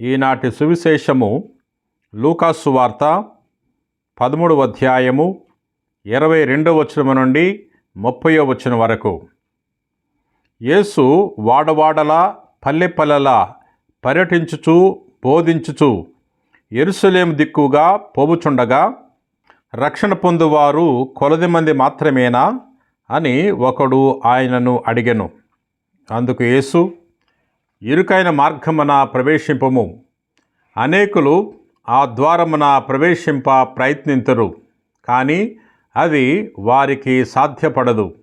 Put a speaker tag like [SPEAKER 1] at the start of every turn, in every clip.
[SPEAKER 1] ఈనాటి సువిశేషము లూకాసు వార్త పదమూడవ అధ్యాయము ఇరవై రెండవ వచనం నుండి ముప్పయో వచనం వరకు. యేసు వాడవాడలా పల్లెపల్లెలా పర్యటించుచు బోధించుచు ఎరుసలేం దిక్కుగా పోవుచుండగా రక్షణ పొందువారు కొలది మంది మాత్రమేనా అని ఒకడు ఆయనను అడిగెను. అందుకు యేసు ఇరుకైన మార్గమున ప్రవేశింపము. అనేకులు ఆ ద్వారమున ప్రవేశింప ప్రయత్నించరు కానీ అది వారికి సాధ్యపడదు.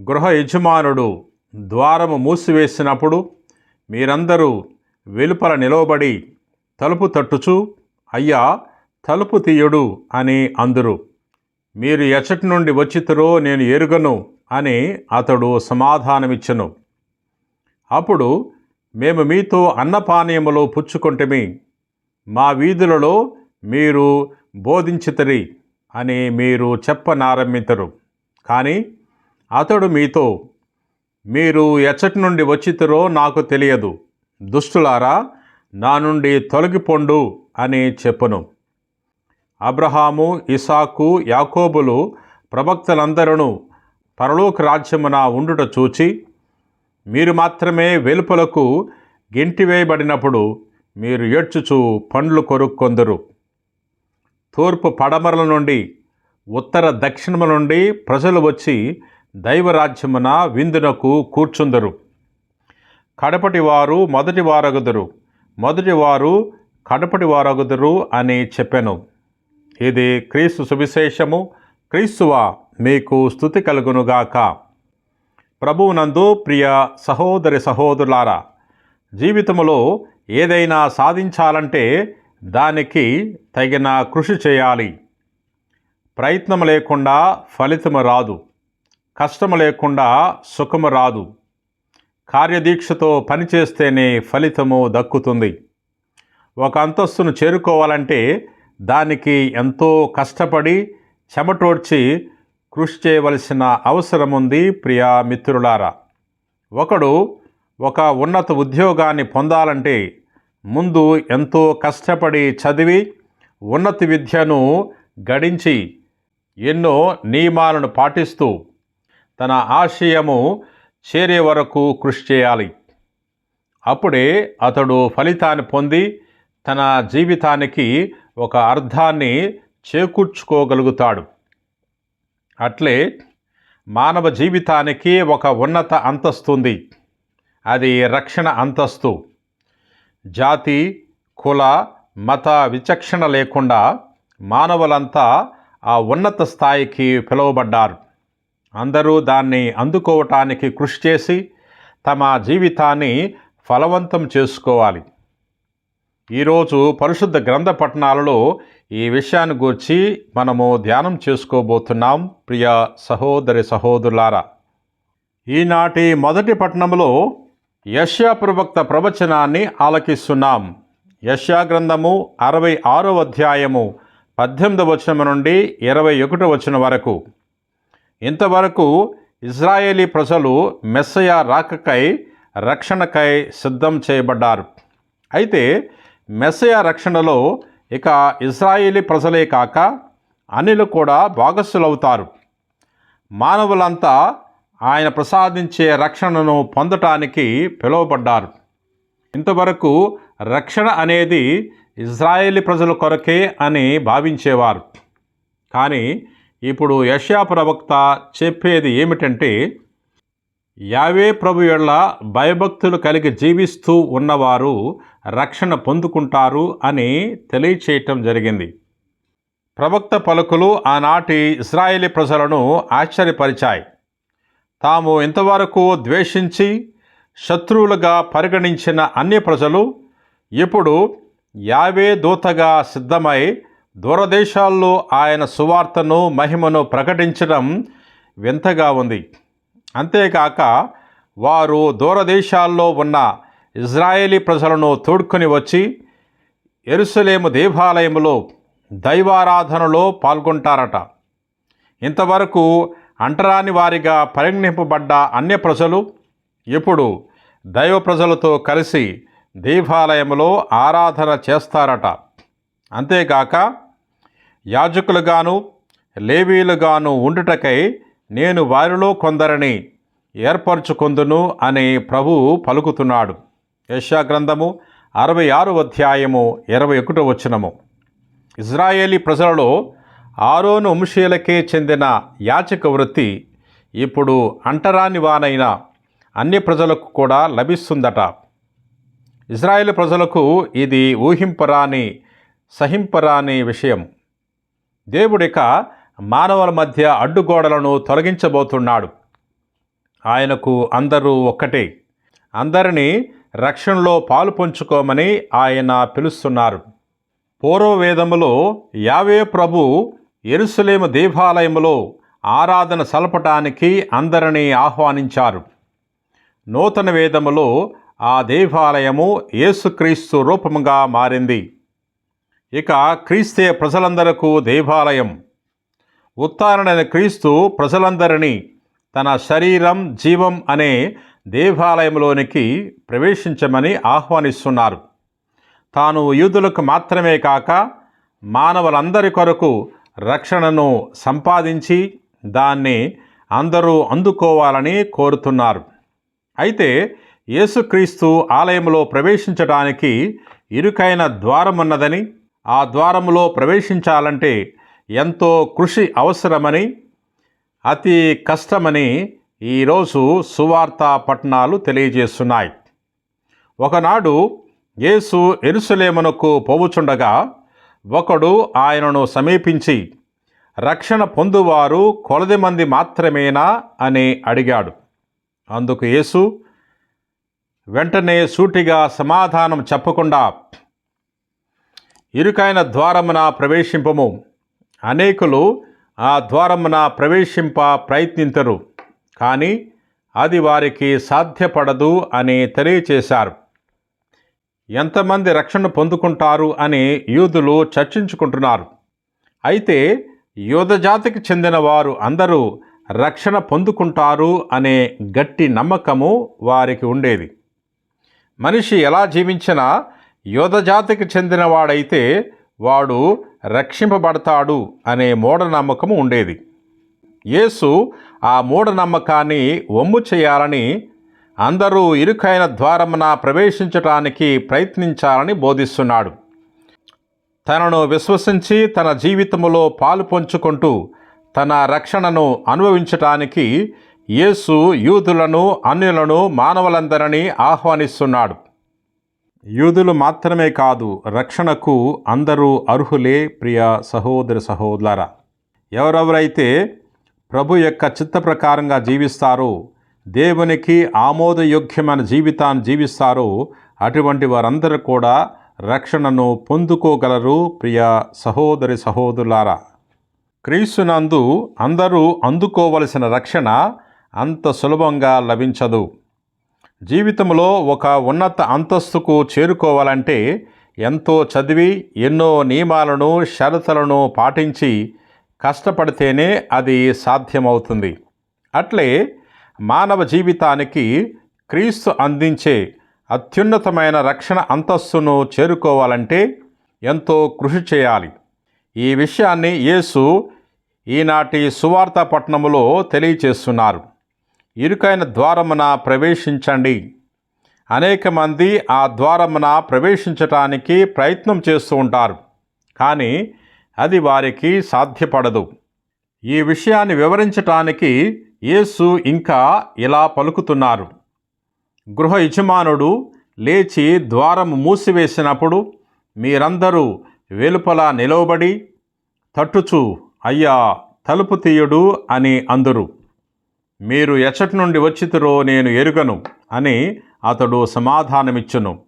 [SPEAKER 1] గృహ యజమానుడు ద్వారము మూసివేసినప్పుడు మీరందరూ వెలుపల నిలవబడి తలుపు తట్టుచు అయ్యా తలుపు తీయుడు అని అందురు. మీరు ఎచ్చటి నుండి వచ్చితురో నేను ఎరుగను అని అతడు సమాధానమిచ్చను. అప్పుడు మేము మీతో అన్నపానీయములు పుచ్చుకొంటిమి. మా వీధులలో మీరు బోధించితరి అని మీరు చెప్పనారంభించరు కానీ అతడు మీతో మీరు ఎచ్చటి నుండి వచ్చితరో నాకు తెలియదు. దుష్టులారా నా నుండి తొలగిపోండు అని చెప్పును. అబ్రహాము ఇసాకు యాకోబులు ప్రభక్తలందరూ పరలోక రాజ్యమున ఉండుట చూచి మీరు మాత్రమే వెలుపలకు గెంటివేయబడినప్పుడు మీరు ఏడ్చుచు పండ్లు కొరుక్కొందరు. తూర్పు పడమరల నుండి ఉత్తర దక్షిణముల నుండి ప్రజలు వచ్చి దైవరాజ్యమున విందునకు కూర్చుందరు. కడపటి వారు మొదటి వారగుదరు. మొదటి వారు కడపటి వారగుదరు అని చెప్పాను. ఇది క్రీస్తు సువిశేషము. క్రీస్తువా మీకు స్థుతి కలుగునుగాక. ప్రభువునందు ప్రియ సహోదరి సహోదరులారా జీవితంలో ఏదైనా సాధించాలంటే దానికి తగిన కృషి చేయాలి. ప్రయత్నం లేకుండా ఫలితము రాదు. కష్టము లేకుండా సుఖము రాదు. కార్యదీక్షతో పనిచేస్తేనే ఫలితము దక్కుతుంది. ఒక అంతస్తును చేరుకోవాలంటే దానికి ఎంతో కష్టపడి చెమటోడ్చి కృషి చేయవలసిన అవసరం ఉంది ప్రియా మిత్రులారా. ఒకడు ఒక ఉన్నత ఉద్యోగాన్ని పొందాలంటే ముందు ఎంతో కష్టపడి చదివి ఉన్నత విద్యను గడించి ఎన్నో నియమాలను పాటిస్తూ తన ఆశయము చేరే వరకు కృషి చేయాలి. అప్పుడే అతడు ఫలితాన్ని పొంది తన జీవితానికి ఒక అర్థాన్ని చేకూర్చుకోగలుగుతాడు. అట్లే మానవ జీవితానికి ఒక ఉన్నత అంతస్తుంది. అది రక్షణ అంతస్తు. జాతి కుల మత విచక్షణ లేకుండా మానవులంతా ఆ ఉన్నత స్థాయికి పిలువబడ్డారు. అందరూ దాన్ని అందుకోవటానికి కృషి చేసి తమ జీవితాన్ని ఫలవంతం చేసుకోవాలి. ఈరోజు పరిశుద్ధ గ్రంథ పట్టణాలలో ఈ విషయాన్ని గూర్చి మనము ధ్యానం చేసుకోబోతున్నాం ప్రియ సహోదరి సహోదరులారా ఈనాటి మొదటి పట్టణంలో యష్యా ప్రవక్త ప్రవచనాన్ని ఆలకిస్తున్నాం. యష్యా గ్రంథము అరవై ఆరో అధ్యాయము పద్దెనిమిది వచనం నుండి ఇరవై ఒకటి వచనం వరకు. ఇంతవరకు ఇజ్రాయేలీ ప్రజలు మెస్సయ రాకకై రక్షణకై సిద్ధం చేయబడ్డారు. అయితే మెస్సయ రక్షణలో ఇక ఇస్రాయేలీ ప్రజలే కాక అనిలు కూడా భాగస్సులవుతారు మానవులంతా ఆయన ప్రసాదించే రక్షణను పొందటానికి పిలువబడ్డారు. ఇంతవరకు రక్షణ అనేది ఇజ్రాయేలీ ప్రజల కొరకే అని భావించేవారు. కానీ ఇప్పుడు యష్యా ప్రవక్త చెప్పేది ఏమిటంటే యావే ప్రభు యొక్క భయభక్తులు కలిగి జీవిస్తూ ఉన్నవారు రక్షణ పొందుకుంటారు అని తెలియచేయటం జరిగింది. ప్రవక్త పలుకులు ఆనాటి ఇస్రాయేలీ ప్రజలను ఆశ్చర్యపరిచాయి. తాము ఇంతవరకు ద్వేషించి శత్రువులుగా పరిగణించిన అన్ని ప్రజలు ఇప్పుడు యావే దూతగా సిద్ధమై దూరదేశాల్లో ఆయన సువార్తను మహిమను ప్రకటించడం వింతగా ఉంది. అంతేకాక వారు దూరదేశాల్లో ఉన్న ఇజ్రాయేలీ ప్రజలను తోడుకొని వచ్చి ఎరుసలేము దేవాలయములో దైవారాధనలో పాల్గొంటారట. ఇంతవరకు అంటరాని వారిగా పరిగణింపబడ్డ అన్య ప్రజలు ఇప్పుడు దైవ ప్రజలతో కలిసి దేవాలయంలో ఆరాధన చేస్తారట. అంతేగాక యాజకులుగాను లేవీలుగాను ఉండుటకై నేను వారిలో కొందరిని ఏర్పరచుకొందును అని ప్రభువు పలుకుతున్నాడు. యశా గ్రంథము అరవై ఆరు అధ్యాయము ఇరవై ఒకటో వచనము. ఇజ్రాయేలీ ప్రజలలో ఆరోను వంశీయులకే చెందిన యాచక వృత్తి ఇప్పుడు అంటరాని వానైన అన్ని ప్రజలకు కూడా లభిస్తుందట. ఇజ్రాయేల్ ప్రజలకు ఇది ఊహింపరాని సహింపరాని విషయం. దేవుడిక మానవుల మధ్య అడ్డుగోడలను తొలగించబోతున్నాడు. ఆయనకు అందరూ ఒక్కటే. అందరినీ రక్షణలో పాలు పంచుకోమని ఆయన పిలుస్తున్నారు. పూర్వవేదములో యావే ప్రభు ఎరుసలేము దేవాలయములో ఆరాధన సలపటానికి అందరినీ ఆహ్వానించారు. నూతన వేదములో ఆ దేవాలయము యేసుక్రీస్తు రూపముగా మారింది. ఇక క్రీస్తే ప్రజలందరకు దేవాలయం. ఉత్తారణైన క్రీస్తు ప్రజలందరినీ తన శరీరం జీవం అనే దేవాలయంలోనికి ప్రవేశించమని ఆహ్వానిస్తున్నారు. తాను యూదులకు మాత్రమే కాక మానవులందరి కొరకు రక్షణను సంపాదించి దాన్ని అందరూ అందుకోవాలని కోరుతున్నారు. అయితే యేసుక్రీస్తు ఆలయంలో ప్రవేశించడానికి ఇరుకైన ద్వారం ఉన్నదని ఆ ద్వారములో ప్రవేశించాలంటే ఎంతో కృషి అవసరమని అతి కష్టమని ఈరోజు సువార్త పట్టణాలు తెలియజేస్తున్నాయి. ఒకనాడు యేసు ఎరుసలేమునకు పోవుచుండగా ఒకడు ఆయనను సమీపించి రక్షణ పొందువారు కొలది మంది మాత్రమేనా అని అడిగాడు. అందుకు యేసు వెంటనే సూటిగా సమాధానం చెప్పకుండా ఇరుకైన ద్వారమున ప్రవేశింపము. అనేకులు ఆ ద్వారమున ప్రవేశింప ప్రయత్నించరు కానీ అది వారికి సాధ్యపడదు అని తెలియచేశారు. ఎంతమంది రక్షణ పొందుకుంటారు అని యూదులు చర్చించుకుంటున్నారు. అయితే యూదజాతికి చెందిన వారు అందరూ రక్షణ పొందుకుంటారు అనే గట్టి నమ్మకము వారికి ఉండేది. మనిషి ఎలా జీవించినా యూదజాతికి చెందినవాడైతే వాడు రక్షింపబడతాడు అనే మూఢనమ్మకము ఉండేది. యేసు ఆ మూఢనమ్మకాన్ని వమ్ము చేయాలని అందరూ ఇరుకైన ద్వారమున ప్రవేశించటానికి ప్రయత్నించాలని బోధిస్తున్నాడు. తనను విశ్వసించి తన జీవితములో పాలు పంచుకుంటూ తన రక్షణను అనుభవించటానికి యేసు యూదులను అన్యులను మానవులందరినీ ఆహ్వానిస్తున్నాడు. యూదులు మాత్రమే కాదు రక్షణకు అందరూ అర్హులే ప్రియ సహోదర సహోదర ఎవరెవరైతే ప్రభు యొక్క చిత్త ప్రకారంగా జీవిస్తారు. దేవునికి ఆమోదయోగ్యమైన జీవితాన్ని జీవిస్తారు. అటువంటి వారందరూ కూడా రక్షణను పొందుకోగలరు. ప్రియ సహోదరి సహోదరులారా క్రీస్తునందు అందరూ అందుకోవలసిన రక్షణ అంత సులభంగా లభించదు. జీవితంలో ఒక ఉన్నత అంతస్తుకు చేరుకోవాలంటే ఎంతో చదివి ఎన్నో నియమాలను షరతులను పాటించి కష్టపడితేనే అది సాధ్యమవుతుంది. అట్లే మానవ జీవితానికి క్రీస్తు అందించే అత్యున్నతమైన రక్షణ అంతస్తును చేరుకోవాలంటే ఎంతో కృషి చేయాలి. ఈ విషయాన్ని యేసు ఈనాటి సువార్త పట్టణములో తెలియచేస్తున్నారు. ఇరుకైన ద్వారమున ప్రవేశించండి. అనేక మంది ఆ ద్వారమున ప్రవేశించటానికి ప్రయత్నం చేస్తూ ఉంటారు. కానీ అది వారికి సాధ్యపడదు. ఈ విషయాన్ని వివరించటానికి యేసు ఇంకా ఇలా పలుకుతున్నారు. గృహ యజమానుడు లేచి ద్వారం మూసివేసినప్పుడు మీరందరూ వెలుపల నిలవబడి తట్టుచు అయ్యా తలుపు తీయుడు అని అందురు. మీరు ఎచ్చటి నుండి వచ్చితురో నేను ఎరుగను అని అతడు సమాధానమిచ్చును.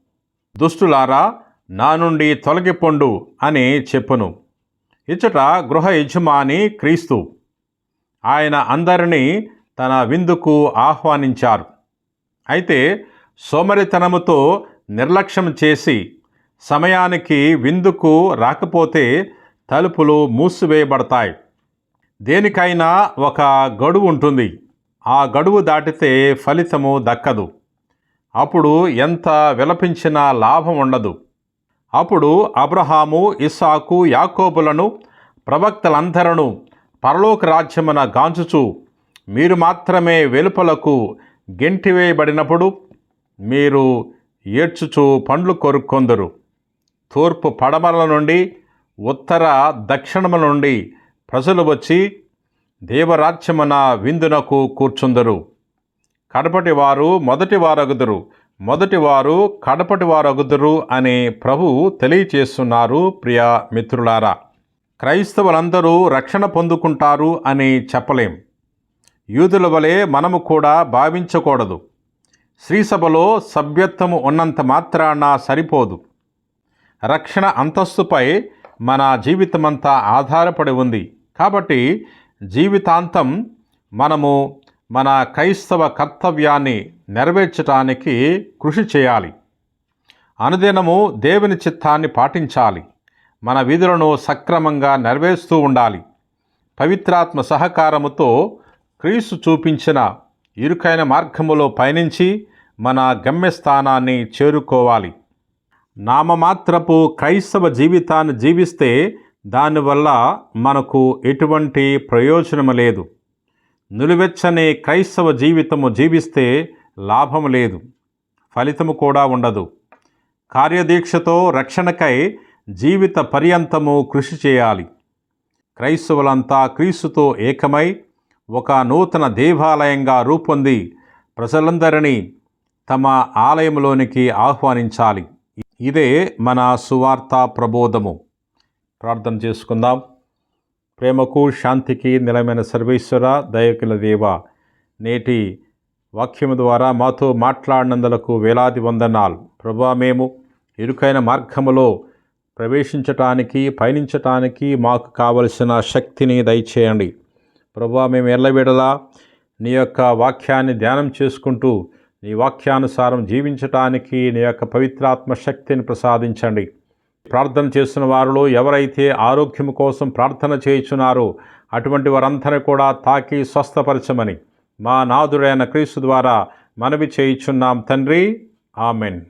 [SPEAKER 1] దుష్టులారా నా నుండి తొలగిపొండు అని చెప్పును. ఇచ్చట గృహ యజమాని క్రీస్తు. ఆయన అందరినీ తన విందుకు ఆహ్వానించారు. అయితే సోమరితనముతో నిర్లక్ష్యం చేసి సమయానికి విందుకు రాకపోతే తలుపులు మూసివేయబడతాయి. దేనికైనా ఒక గడువు ఉంటుంది. ఆ గడువు దాటితే ఫలితము దక్కదు. అప్పుడు ఎంత విలపించినా లాభం ఉండదు. అప్పుడు అబ్రహాము ఇస్సాకు యాకోబులను ప్రవక్తలందరను పరలోక రాజ్యమున గాంచుచు మీరు మాత్రమే వెలుపలకు గెంటివేయబడినప్పుడు మీరు ఏడ్చుచు పండ్లు కొరుక్కొందరు. తూర్పు పడమల నుండి ఉత్తర దక్షిణముల నుండి ప్రజలు వచ్చి దేవరాజ్యమున విందునకు కూర్చుందరు. కడపటి వారు మొదటి వారగుదురు. మొదటివారు కడపటి వారగుదురు అని ప్రభు తెలియచేస్తున్నారు ప్రియా మిత్రులారా. క్రైస్తవులందరూ రక్షణ పొందుకుంటారు అని చెప్పలేం. యూదుల వలె మనము కూడా భావించకూడదు. శ్రీసభలో సభ్యత్వము ఉన్నంత మాత్రాన సరిపోదు. రక్షణ అంతస్తుపై మన జీవితమంతా ఆధారపడి ఉంది. కాబట్టి జీవితాంతం మనము మన క్రైస్తవ కర్తవ్యాన్ని నెరవేర్చడానికి కృషి చేయాలి. అనుదినము దేవుని చిత్తాన్ని పాటించాలి. మన విధులను సక్రమంగా నెరవేరుస్తూ ఉండాలి. పవిత్రాత్మ సహకారముతో క్రీస్తు చూపించిన ఇరుకైన మార్గములో పయనించి మన గమ్యస్థానాన్ని చేరుకోవాలి. నామమాత్రపు క్రైస్తవ జీవితాన్ని జీవిస్తే దానివల్ల మనకు ఎటువంటి ప్రయోజనము లేదు. నిలువెచ్చని క్రైస్తవ జీవితము జీవిస్తే లాభం లేదు ఫలితము కూడా ఉండదు. కార్యదీక్షతో రక్షణకై జీవిత పర్యంతము కృషి చేయాలి. క్రైస్తవులంతా క్రీస్తుతో ఏకమై ఒక నూతన దేవాలయంగా రూపొంది ప్రజలందరినీ తమ ఆలయంలోనికి ఆహ్వానించాలి. ఇదే మన సువార్త ప్రబోధము. ప్రార్థన చేసుకుందాం. ప్రేమకు శాంతికి నిలమైన సర్వేశ్వర దయకుల దేవ. నేటి వాక్యం ద్వారా మాతో మాట్లాడినందులకు వేలాది వందనాలు. ప్రభా మేము ఇరుకైన మార్గములో ప్రవేశించటానికి పయనించటానికి మాకు కావలసిన శక్తిని దయచేయండి. ప్రభా మేము ఎల్లవిడలా నీ యొక్క వాక్యాన్ని ధ్యానం చేసుకుంటూ నీ వాక్యానుసారం జీవించటానికి నీ యొక్క పవిత్రాత్మ శక్తిని ప్రసాదించండి. ప్రార్థన చేస్తున్న వారిలో ఎవరైతే ఆరోగ్యం కోసం ప్రార్థన చేయుచున్నారో అటువంటి వారందరినీ కూడా తాకి స్వస్థపరచమని మా నాదుడైన క్రీస్తు ద్వారా మనవి చేయుచున్నాం తండ్రి. ఆమెన్.